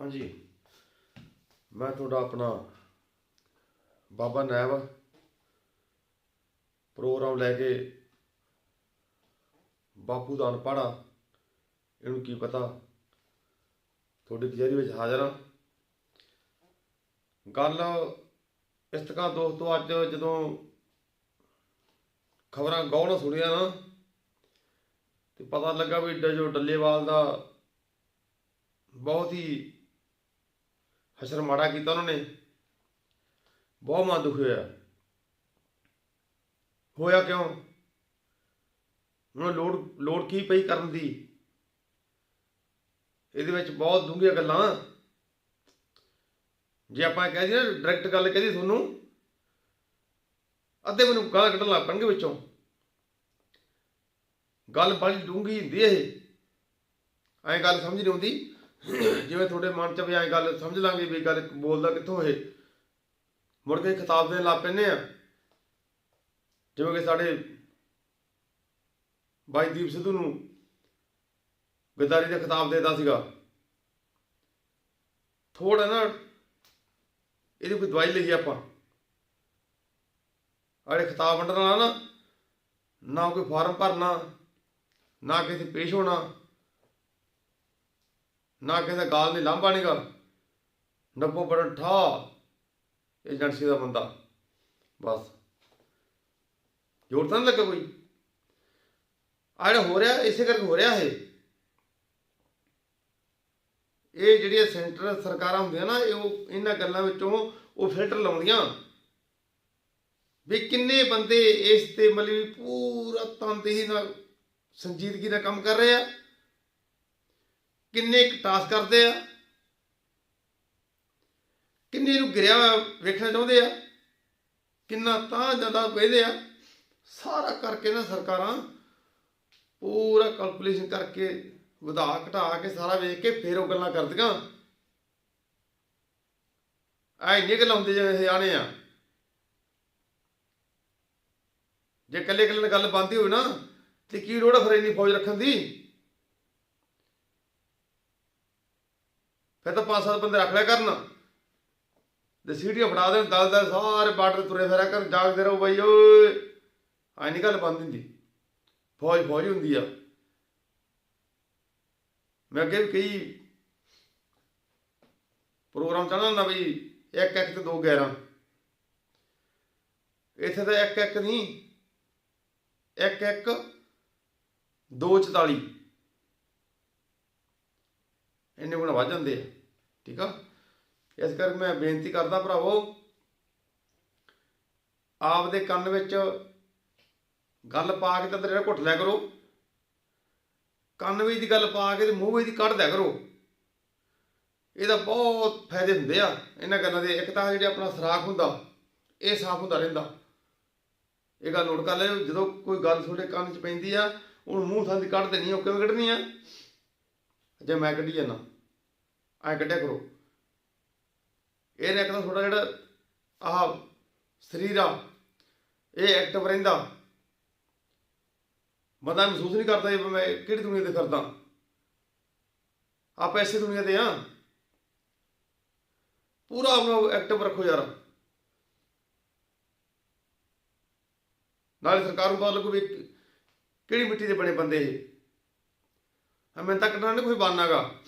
ਹਾਂਜੀ। ਮੈਂ ਤੁਹਾਡਾ ਆਪਣਾ ਬਾਬਾ ਨੈਬ ਪ੍ਰੋਗਰਾਮ ਲੈ ਕੇ ਬਾਪੂ ਦਾ ਅਨਪੜਾ ਇਹਨੂੰ ਕੀ ਪਤਾ? ਤੁਹਾਡੀ ਕਚਹਿਰੀ ਵਿੱਚ ਹਾਜ਼ਰ ਹਾਂ। ਗੱਲ ਇਸ ਦੋਸਤੋ ਅੱਜ ਜਦੋਂ ਖਬਰਾਂ ਗੌਰ ਸੁਣੀਆਂ ਨਾ, ਤੇ ਪਤਾ ਲੱਗਾ ਵੀ ਡ- ਡੱਲੇਵਾਲ ਦਾ ਬਹੁਤ ਹੀ ਹਸ਼ਰ ਮਾੜਾ ਕੀਤਾ ਉਹਨਾਂ ਨੇ। ਬਹੁਤ ਮਨ ਦੁਖੀ ਹੋਇਆ। ਹੋਇਆ ਕਿਉਂ? ਉਹਨਾਂ ਲੋੜ ਲੋੜ ਕੀ ਪਈ ਕਰਨ ਦੀ? ਇਹਦੇ ਵਿੱਚ ਬਹੁਤ ਡੂੰਘੀਆਂ ਗੱਲਾਂ। ਜੇ ਆਪਾਂ ਕਹਿ ਦਈਏ ਨਾ ਡਾਇਰੈਕਟ ਗੱਲ ਕਹਿ ਕਹਦੀ ਤੁਹਾਨੂੰ, ਅੱਧੇ ਮੈਨੂੰ ਗਾਲਾਂ ਕੱਢਣ ਲੱਗ ਪੈਣਗੇ ਵਿੱਚੋਂ। ਗੱਲ ਬੜੀ ਡੂੰਘੀ ਹੁੰਦੀ ਇਹ। ਐਂ ਗੱਲ ਸਮਝ ਨਹੀਂ ਆਉਂਦੀ। ਜਿਵੇਂ ਤੁਹਾਡੇ ਮਨ ਚ ਵੀ ਐਂ ਗੱਲ, ਸਮਝ ਲਾਂਗੇ ਵੀ ਗੱਲ ਬੋਲਦਾ ਕਿੱਥੋਂ ਇਹ। ਮੁੜ ਕੇ ਖਿਤਾਬ ਦੇਣ ਲੱਗ ਪੈਂਦੇ ਆ। ਜਿਵੇਂ ਕਿ ਸਾਡੇ ਬਾਈ ਦੀਪ ਸਿੱਧੂ ਨੂੰ ਗਦਾਰੀ ਦਾ ਖਿਤਾਬ ਦੇਦਾ ਸੀਗਾ। ਥੋੜਾ ਨਾ ਇਹਦੀ ਕੋਈ ਦਵਾਈ ਲਈ ਆਪਾਂ। ਆੜੇ ਖਿਤਾਬ ਵੰਡਣ ਵਾਲਾ ਨਾ ਨਾ ਕੋਈ ਫਾਰਮ ਭਰਨਾ, ਨਾ ਕਿਸੇ ਪੇਸ਼ ਹੋਣਾ। ਨਾ ਕਿਸੇ ਗਾਲ ਨਹੀਂ ਲਾਂਭਾ ਨਹੀਂਗਾ ਨੱਬੋ ਬੜਨ ਏਜੰਸੀ ਦਾ ਬੰਦਾ। ਬਸ। ਜੋਰ ਤਾਂ ਨੀ ਲੱਗਾ ਕੋਈ? ਆ ਜਿਹੜਾ ਹੋ ਰਿਹਾ, ਇਸੇ ਕਰਕੇ ਹੋ ਰਿਹਾ ਇਹ। ਇਹ ਜਿਹੜੀਆਂ ਸੈਂਟਰ ਸਰਕਾਰਾਂ ਹੁੰਦੀਆਂ ਨਾ, ਇਹ ਇਹਨਾਂ ਗੱਲਾਂ ਵਿੱਚੋਂ ਉਹ ਫਿਲਟਰ ਲਾਉਂਦੀਆਂ। ਵੀ ਕਿੰਨੇ ਬੰਦੇ ਇਸ ਤੇ ਮਤਲਬ ਪੂਰਾ ਤਨਦੇਹੀ ਨਾਲ ਸੰਜੀਦਗੀ ਦਾ ਕੰਮ ਕਰ ਰਹੇ ਆ। ਕਿੰਨੇ ਇੱਕ ਟਾਸਕ ਕਰਦੇ ਆ? ਕਿੰਨੇ ਨੂੰ ਗਿਰਿਆ ਹੋਇਆ ਵੇਖਣਾ ਚਾਹੁੰਦੇ ਆ? ਕਿੰਨਾ ਤਾਂ ਜ਼ਿਆਦਾ ਵੇਖਦੇ ਆ? ਸਾਰਾ ਕਰਕੇ ਨਾ ਸਰਕਾਰਾਂ ਪੂਰਾ ਕੈਲਕੂਲੇਸ਼ਨ ਕਰਕੇ ਵਧਾ ਘਟਾ ਕੇ ਸਾਰਾ ਵੇਖ ਕੇ ਫੇਰ ਉਹ ਗੱਲਾਂ ਕਰਦੀਆਂ। ਐ ਇੰਨੀਆਂ ਗੱਲਾਂ ਹੁੰਦੀਆਂ ਜਿਵੇਂ ਆਣੇ ਆ। ਜੇ ਕੱਲੇ ਕੱਲੇ ਨਾਲ ਗੱਲ ਬੰਦੀ ਹੋਵੇ ਨਾ, ਤੇ ਕੀ ਲੋੜ ਆ ਫਿਰ ਇੰਨੀ ਫੌਜ ਰੱਖਣ ਦੀ? ਫਿਰ ਤਾਂ ਪੰਜ ਸੱਤ ਬੰਦੇ ਰੱਖ ਲਿਆ ਕਰਨ। ਤੇ ਸੀਟੀਆਂ ਫੜਾ ਦੇਣ ਦਸ ਦਸ ਸਾਰੇ ਬਾਰਡਰ ਤੁਰੇ ਫਿਰਿਆ ਕਰਨ, ਜਾਗਦੇ ਰਹੋ ਬਈ, ਓਏ। ਐ ਨਹੀਂ ਗੱਲ ਬੰਦ ਹੁੰਦੀ। ਫੌਜ ਫੌਜ ਹੁੰਦੀ ਆ। ਮੈਂ ਅੱਗੇ ਵੀ ਕਈ ਪ੍ਰੋਗਰਾਮ ਚੱਲਦਾ ਹੁੰਦਾ ਬਈ, ਇੱਕ ਇੱਕ ਤੇ ਦੋ 11 ਇੱਥੇ ਤਾਂ ਇੱਕ ਇੱਕ ਨਹੀਂ ਇੱਕ ਇੱਕ 244 ਇੰਨੇ ਗੁਣ ਵੱਧ ਜਾਂਦੇ ਆ, ਠੀਕ ਆ? ਇਸ ਕਰਕੇ ਮੈਂ ਬੇਨਤੀ ਕਰਦਾ ਭਰਾਵੋ ਆਪ ਦੇ ਕੰਨ ਵਿੱਚ ਗੱਲ ਪਾ ਕੇ ਤਾਂ ਤੇਰੇ ਘੁੱਟ ਲਿਆ ਕਰੋ। ਕੰਨ ਵਿੱਚ ਦੀ ਗੱਲ ਪਾ ਕੇ ਤੇ ਮੂੰਹ ਵਿੱਚ ਦੀ ਕੱਢ ਦਿਆ ਕਰੋ। ਇਹਦਾ ਬਹੁਤ ਫਾਇਦੇ ਹੁੰਦੇ ਆ, ਇਹਨਾਂ ਗੱਲਾਂ ਦੇ। ਇੱਕ ਤਾਂ ਜਿਹੜੇ ਆਪਣਾ ਸਰਾਖ ਹੁੰਦਾ, ਇਹ ਸਾਫ਼ ਹੁੰਦਾ ਰਹਿੰਦਾ। ਇਹ ਗੱਲ ਨੋਟ ਕਰ ਲਿਓ, ਜਦੋਂ ਕੋਈ ਗੱਲ ਤੁਹਾਡੇ ਕੰਨ 'ਚ ਪੈਂਦੀ ਆ, ਉਹਨੂੰ ਮੂੰਹ ਥਾਂ ਦੀ ਕੱਢ ਦੇਣੀ ਉਹ ਕਿਵੇਂ ਕੱਢਣੀ ਆ? ਜੇ ਮੈਂ ਕੱਢੀ ਜਾਣਾ ਐ ਕੱਢਿਆ ਕਰੋ। ਇਹ ਇੱਕ ਤਾਂ ਤੁਹਾਡਾ ਜਿਹੜਾ ਆਹ ਸਰੀਰ ਆ, ਇਹ ਐਕਟਿਵ ਰਹਿੰਦਾ। ਬੰਦਾ ਮਹਿਸੂਸ ਨਹੀਂ ਕਰਦਾ ਇਹ ਮੈਂ ਕਿਹੜੀ ਦੁਨੀਆ ਤੇ ਫਿਰਦਾ। ਆਪਾਂ ਐਸੀ ਦੁਨੀਆ ਤੇ ਆ। ਪੂਰਾ ਆਪਣਾ ਐਕਟਿਵ ਰੱਖੋ ਯਾਰ। ਨਾਲੇ ਸਰਕਾਰ ਨੂੰ ਪਤਾ ਲੱਗੂ ਵੀ ਕਿਹੜੀ ਮਿੱਟੀ ਦੇ ਬਣੇ ਬੰਦੇ। ਇਹ ਹਮੇ ਤੱਕ ਨਾ ਕੋਈ ਬਾਨਾਗਾ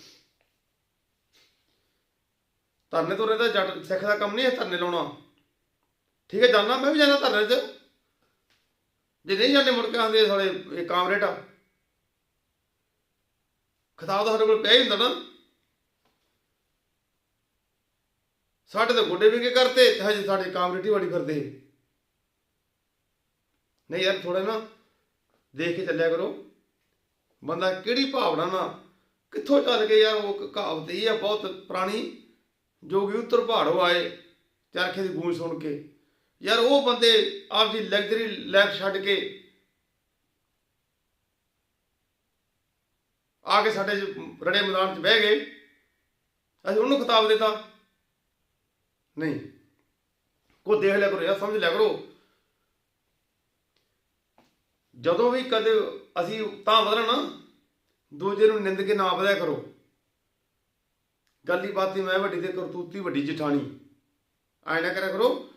ਧਰਨੇ ਤੁਰਨੇ ਰਹਿਦਾ ਜੱਟ ਸਿੱਖ ਦਾ ਕੰਮ ਨਹੀਂ ਹੈ ਧਰਨੇ ਲਾਉਣਾ। ਠੀਕ ਹੈ ਜਾਣਾ ਮੈਂ ਵੀ ਜਾਣਾ ਧਰਨੇ 'ਚ ਜੇ ਨਹੀਂ ਜਾਂਦੇ ਮੁੜ ਕੇ ਆਂਦੇ ਸਾਲੇ, ਇਹ ਕਾਮਰੇਟ ਆ ਖਤਾਬ ਦਾ ਸਾਡੇ ਕੋਲ ਪਿਆ ਹੀ ਹੁੰਦਾ ਨਾ। ਸਾਡੇ ਤਾਂ ਗੋਡੇ ਵੀ ਕਰਤੇ, ਹਜੇ ਸਾਡੇ ਕਾਮਰੇਟ ਹੀ ਵਾੜੀ ਫਿਰਦੇ। ਨਹੀਂ ਯਾਰ ਥੋੜਾ ਨਾ ਦੇਖ ਕੇ ਚੱਲਿਆ ਕਰੋ। ਬੰਦਾ ਕਿਹੜੀ ਭਾਵਨਾ ਨਾਲ, ਕਿੱਥੋਂ ਚੱਲ ਕੇ ਯਾਰ ਉਹ ਕਹਾਵਤ ਇਹ ਆ, ਬਹੁਤ ਪੁਰਾਣੀ। ਜੋਗੀ ਉੱਤਰ ਪਹਾੜੋਂ ਆਏ ਚਰਖੇ ਦੀ ਗੂੰਜ ਸੁਣ ਕੇ, ਯਾਰ ਉਹ ਬੰਦੇ ਆਪਦੀ ਲਗਜ਼ਰੀ ਲਾਈਫ ਛੱਡ ਕੇ ਆ ਕੇ ਸਾਡੇ ਰੜੇ ਮੈਦਾਨ 'ਚ ਬਹਿ ਗਏ। ਅਸੀਂ ਉਹਨੂੰ ਖਿਤਾਬ ਦਿੱਤਾ। ਨਹੀਂ ਕੋ ਦੇਖ ਲਿਆ ਕਰੋ ਯਾਰ ਸਮਝ ਲਿਆ ਕਰੋ। ਜਦੋਂ ਵੀ ਕਦੇ ਅਸੀਂ ਤਾਂ ਵਧਣਾ ਨਾ, ਦੂਜੇ ਨੂੰ ਨਿੰਦ ਕੇ ਨਾ ਵਧਿਆ ਕਰੋ। ਗੱਲੀ ਬਾਤੀ ਮੈਂ ਵੱਡੀ ਤੇ ਕਰਤੂਤੀ, ਵੱਡੀ ਜਠਾਣੀ। ਐ ਨਾ ਕਰਿਆ ਕਰੋ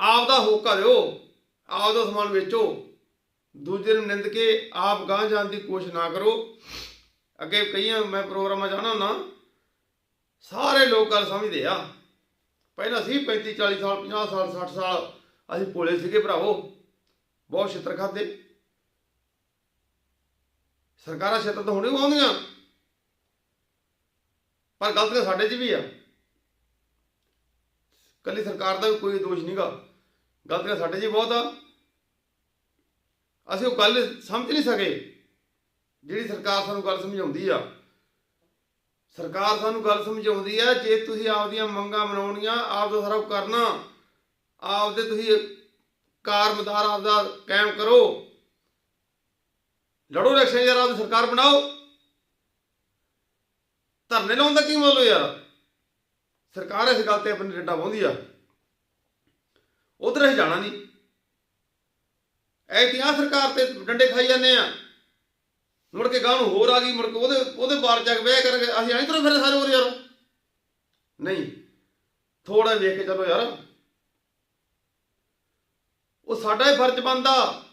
ਆਪ ਦਾ ਹੋਕਾ ਦਿਓ ਆਪ ਦਾ ਸਮਾਨ ਵੇਚੋ। ਦੂਜੇ ਨੂੰ ਨਿੰਦ ਕੇ ਆਪ ਗਾਂਹ ਜਾਣ ਦੀ ਕੋਸ਼ਿਸ਼ ਨਾ ਕਰੋ। ਅੱਗੇ ਕਈਆਂ ਮੈਂ ਪ੍ਰੋਗਰਾਮਾਂ ਜਾਣਾ ਨਾ ਸਾਰੇ ਲੋਕ ਗੱਲ ਸਮਝਦੇ ਆ। ਪਹਿਲਾਂ ਸੀ 35 40 ਸਾਲ 50 ਸਾਲ 60 ਸਾਲ, ਅਸੀਂ ਭੋਲੇ ਸੀਗੇ ਭਰਾਵੋ। ਬਹੁਤ ਛਿੱਤਰ ਖਾਦੇ ਸਰਕਾਰਾਂ ਛਿੱਤਰ ਤਾਂ ਹੁਣੇ ਆਉਂਦੀਆਂ। ਪਰ ਗਲਤੀਆਂ ਸਾਡੇ 'ਚ ਵੀ ਆ। ਕੱਲੀ ਸਰਕਾਰ ਦਾ ਵੀ ਕੋਈ ਦੋਸ਼ ਨਹੀਂਗਾ ਗਲਤੀਆਂ ਸਾਡੇ 'ਚ ਹੀ ਬਹੁਤ ਆ। ਅਸੀਂ ਉਹ ਗੱਲ ਸਮਝ ਨਹੀਂ ਸਕੇ। ਜਿਹੜੀ ਸਰਕਾਰ ਸਾਨੂੰ ਗੱਲ ਸਮਝਾਉਂਦੀ ਆ। ਸਰਕਾਰ ਸਾਨੂੰ ਗੱਲ ਸਮਝਾਉਂਦੀ ਆ, ਜੇ ਤੁਸੀਂ ਆਪਦੀਆਂ ਮੰਗਾਂ ਮਨਾਉਣੀਆਂ, ਆਪ ਦਾ ਸਾਰਾ ਕਰਨਾ ਆਪਦੇ ਤੁਸੀਂ ਕਾਰਮਦਾਰ ਆਪਦਾ ਕਾਇਮ ਕਰੋ। ਲੜੋ ਇਲੈਕਸ਼ਨ ਯਾਰ ਆਪਦੀ ਸਰਕਾਰ ਬਣਾਓ। ਧਰਨੇ ਲਾਉਣ ਦਾ ਕੀ ਮਤਲਬ ਯਾਰ? ਸਰਕਾਰ ਇਸ ਗੱਲ ਤੇ ਆਪਣੀ ਡੰਡਾ ਵਾਹੁੰਦੀ ਆ। ਉਧਰ ਅਸੀਂ ਜਾਣਾ ਨਹੀਂ। ਐ ਕਿਹਾ ਸਰਕਾਰ ਤੇ ਡੰਡੇ ਖਾਈ ਜਾਂਦੇ ਆ। ਮੁੜ ਕੇ ਗਾਂ ਨੂੰ ਹੋਰ ਆ ਗਈ, ਮੁੜ ਕੇ ਉਹਦੇ ਉਹਦੇ ਬਾਰ ਜਾ ਕੇ ਬਹਿ ਕਰਕੇ ਅਸੀਂ ਐਂ ਤਰ੍ਹਾਂ ਫਿਰ ਸਾਰੇ ਹੋਰ ਯਾਰ। ਨਹੀਂ ਥੋੜਾ ਵੇਖ ਕੇ ਚਲੋ ਯਾਰ। ਉਹ ਸਾਡਾ ਹੀ ਫਰਜ਼ ਬਣਦਾ।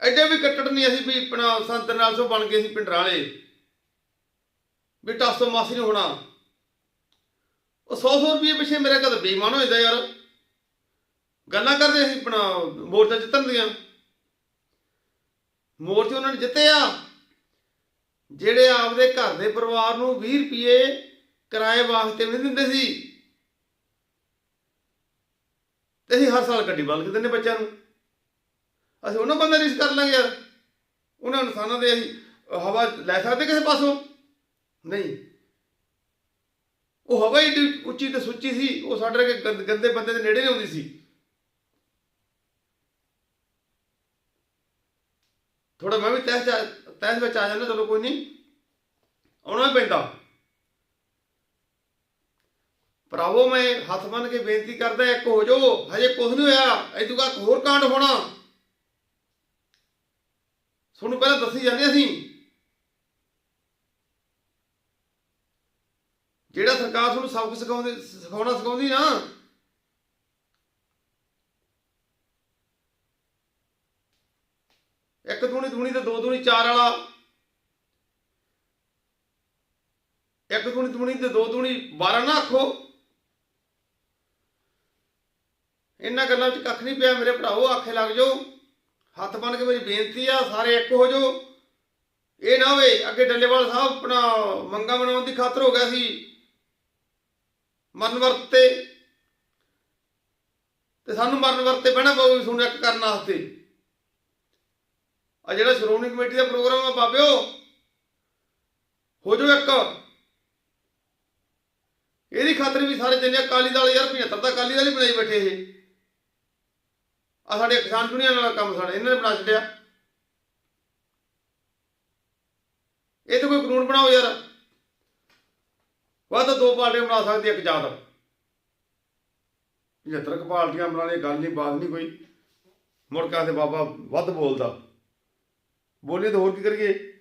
ਐਡੇ ਵੀ ਕੱਟੜ ਨਹੀਂ ਅਸੀਂ ਵੀ ਆਪਣਾ ਸੰਤ ਨਾਲ ਸੋ ਬਣ ਗਏ ਸੀ ਪਿੰਡਰਾਂ ਵਾਲੇ ਵੀ ਟਾਸੋ ਮਾਸੀ ਨਹੀਂ ਹੋਣਾ। ਉਹ 100 100 ਰੁਪਏ ਪਿੱਛੇ ਮੇਰੇ ਕਦ ਬੇਈਮਾਨ ਹੋ ਜਾਂਦਾ ਯਾਰ। ਗੱਲਾਂ ਕਰਦੇ ਅਸੀਂ ਆਪਣਾ, ਮੋਰਚਾ ਜਿੱਤਣ ਦੀਆਂ। ਮੋਰਚੇ ਉਹਨਾਂ ਨੇ ਜਿੱਤੇ ਆ। ਜਿਹੜੇ ਆਪਦੇ ਘਰ ਦੇ ਪਰਿਵਾਰ ਨੂੰ 20 ਰੁਪਏ ਕਿਰਾਏ ਵਾਸਤੇ ਵੀ ਨਹੀਂ ਦਿੰਦੇ ਸੀ। ਤੇ ਅਸੀਂ ਹਰ ਸਾਲ ਗੱਡੀ ਬਦਲ ਕੇ ਦਿੰਦੇ ਬੱਚਿਆਂ ਨੂੰ। ਅਸੀਂ ਉਹਨਾਂ ਬੰਦੇ ਰਿਸ ਕਰ ਲਾਂਗੇ ਯਾਰ। ਉਹਨਾਂ ਇਨਸਾਨਾਂ ਦੇ ਅਸੀਂ ਹਵਾ ਲੈ ਸਕਦੇ ਕਿਸੇ ਪਾਸੋਂ? ਨਹੀਂ। ਉਹ ਹਵਾ ਹੀ ਉੱਚੀ ਤੇ ਸੁੱਚੀ ਸੀ, ਉਹ ਸਾਡੇ ਵਰਗੇ ਗੰਦੇ ਬੰਦੇ ਦੇ ਨੇੜੇ ਨਹੀਂ ਆਉਂਦੀ ਸੀ। ਥੋੜਾ ਮੈਂ ਵੀ ਤਹਿਸ ਚ- ਤਹਿਸ ਵਿੱਚ ਆ ਜਾਂਦਾ, ਚਲੋ ਕੋਈ ਨਹੀਂ। ਆਉਣਾ ਹੀ ਪੈਂਦਾ। ਭਰਾਵੋ, ਮੈਂ ਹੱਥ ਬੰਨ ਕੇ ਬੇਨਤੀ ਕਰਦਾ, ਇੱਕ ਹੋ ਜੋ ਹਜੇ ਕੁਝ ਨਹੀਂ ਹੋਇਆ ਐਦੂ ਕਾ ਹੋਰ ਕਾਂਡ ਹੋਣਾ। ਤੁਹਾਨੂੰ ਪਹਿਲਾਂ ਦੱਸੀ ਜਾਂਦੇ ਅਸੀਂ। ਜਿਹੜਾ ਸਰਕਾਰ ਤੁਹਾਨੂੰ ਸਬਕ ਸਿਖਾਉਂਦੇ, ਸਿਖਾਉਣਾ ਸਿਖਾਉਂਦੀ ਨਾ। ਇੱਕ ਦੂਣੀ ਦੂਣੀ ਤੇ ਦੋ ਦੂਣੀ ਚਾਰ ਵਾਲਾ। ਇੱਕ ਦੂਣੀ ਦੂਣੀ ਤੇ ਦੋ ਦੂਣੀ 12 ਨਾ ਆਖੋ। ਇਹਨਾਂ ਗੱਲਾਂ ਵਿੱਚ ਕੱਖ ਨਹੀਂ ਪਿਆ, ਮੇਰੇ ਭਰਾਓ ਆਖੇ ਲੱਗ ਜਾਓ। ਹੱਥ ਬੰਨ ਕੇ ਮੇਰੀ ਬੇਨਤੀ ਆ, ਸਾਰੇ ਇੱਕ ਹੋ ਜਾਓ। ਇਹ ਨਾ ਹੋਵੇ, ਅੱਗੇ ਡੱਲੇਵਾਲ ਸਾਹਿਬ ਆਪਣਾ ਮੰਗਾ ਬਣਾਉਣ ਦੀ ਖਾਤਰ ਹੋ ਗਿਆ ਸੀ। ਮਰਨ ਵਰਤੇ। ਤੇ ਸਾਨੂੰ ਮਰਨ ਵਰਤੇ ਬਹਿਣਾ ਪਊ ਤੁਹਾਨੂੰ ਇੱਕ ਕਰਨ ਵਾਸਤੇ। ਆ ਜਿਹੜਾ ਸ਼੍ਰੋਮਣੀ ਕਮੇਟੀ ਦਾ ਪ੍ਰੋਗਰਾਮ ਆ ਬਾਬਿਓ, ਹੋ ਜਾਓ ਇੱਕ। ਇਹਦੀ ਖਾਤਰ ਵੀ ਸਾਰੇ ਜਿੰਨੇ ਅਕਾਲੀ ਦਲ ਯਾਰ 75 ਤਾਂ ਅਕਾਲੀ ਦਲ ਹੀ ਬਣਾਈ ਬੈਠੇ ਇਹ। ਆ ਸਾਡੇ ਕਿਸਾਨ ਦੁਨੀਆ ਨਾਲ ਕੰਮ ਸਾਡੇ, ਇਹਨਾਂ ਨੇ ਬਣਾ ਛੱਡਿਆ। ਇਹ ਤਾਂ ਕੋਈ ਕਾਨੂੰਨ ਬਣਾਓ ਯਾਰ। ਵੱਧ ਤਾਂ ਦੋ ਪਾਰਟੀਆਂ ਬਣਾ ਸਕਦੀ ਇੱਕ ਜਾਤ। 75 ਕੁ ਪਾਰਟੀਆਂ ਬਣਾਉਣੇ ਗੱਲ ਨਹੀਂ, ਬਾਤ ਨਹੀਂ ਕੋਈ। ਮੁੜ ਕੇ ਆਖਦੇ, ਬਾਬਾ, ਵੱਧ ਬੋਲਦਾ। ਬੋਲੀਏ ਤਾਂ ਹੋਰ ਕੀ ਕਰੀਏ?